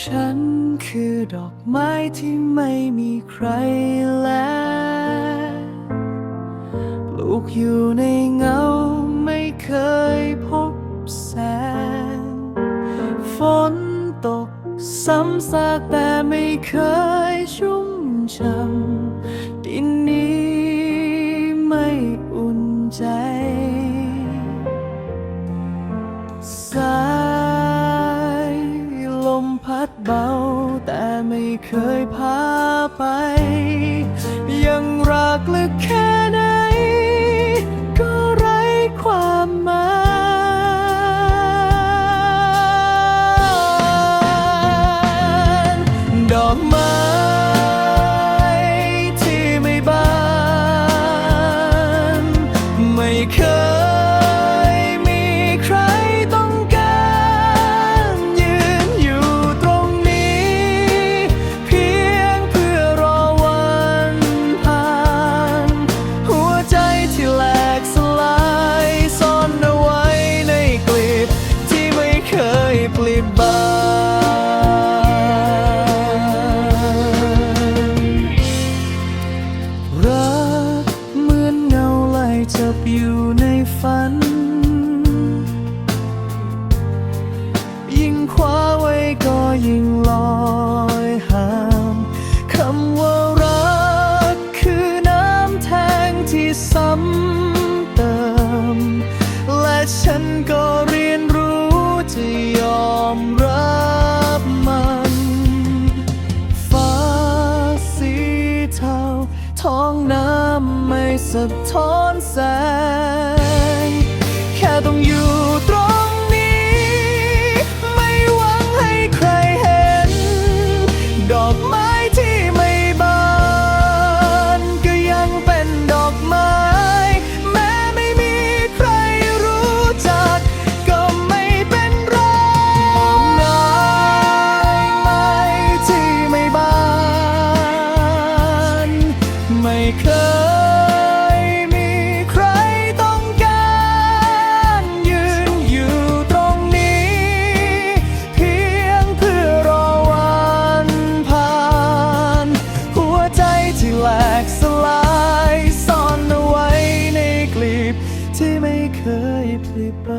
ฉันคือดอกไม้ที่ไม่มีใครแลปลูกอยู่ในเงาไม่เคยพบแสง ฝนตกซ้ำซากแต่ไม่เคยชุ่มช่ำ ดเบา แต่ไม่เคยพาไป ยังรักลึกแค่ไหน ก็ไร้ความหมายดอกไม้ที่ไม่บาน ไม่เคย ในฝัน ยิ่งคว้าไว้ก็ยิ่งลอยห่างคำว่ารักคือน้ำแทงที่ซ้ำเติม และฉันก็ สะท้อนแสง pa